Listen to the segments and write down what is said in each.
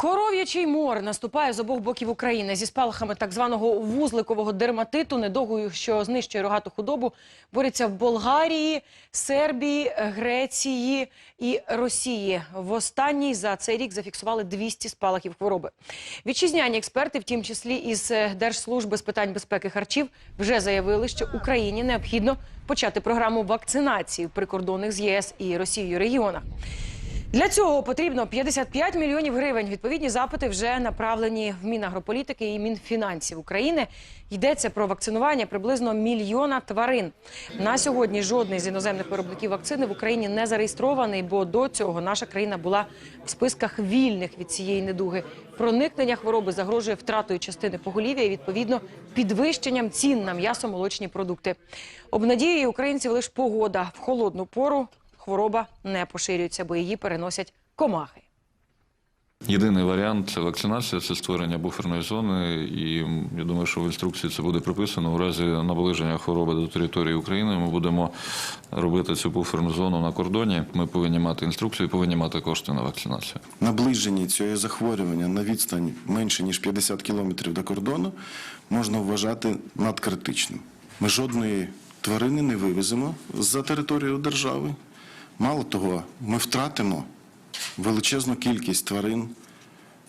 Коров'ячий мор наступає з обох боків України зі спалахами так званого вузликового дерматиту, недогою, що знищує рогату худобу, борються в Болгарії, Сербії, Греції і Росії. В останній за цей рік зафіксували 200 спалахів хвороби. Вітчизняні експерти, в тім числі із е, Держслужби з питань безпеки харчів, вже заявили, що Україні необхідно почати програму вакцинації в прикордонних з ЄС і Росією регіонах. Для цього потрібно 55 мільйонів гривень. Відповідні запити вже направлені в Мінагрополітики і Мінфінансів України. Йдеться про вакцинування приблизно мільйона тварин. На сьогодні жодний з іноземних виробників вакцини в Україні не зареєстрований, бо до цього наша країна була в списках вільних від цієї недуги. Проникнення хвороби загрожує втратою частини поголів'я і відповідно підвищенням цін на м'ясо-молочні продукти. Обнадіює українців лише погода в холодну пору хвороба не поширюється, бо її переносять комахи. Єдиний варіант вакцинації це створення буферної зони, і я думаю, що в інструкції це буде прописано. У разі наближення хвороби до території України ми будемо робити цю буферну зону на кордоні. Ми повинні мати інструкцію, і повинні мати кошти на вакцинацію. Наближення цього захворювання на відстань менше ніж 50 кілометрів до кордону можна вважати надкритичним. Ми жодної тварини не вивеземо за територію держави. Мало того, ми втратимо величезну кількість тварин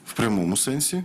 в прямому сенсі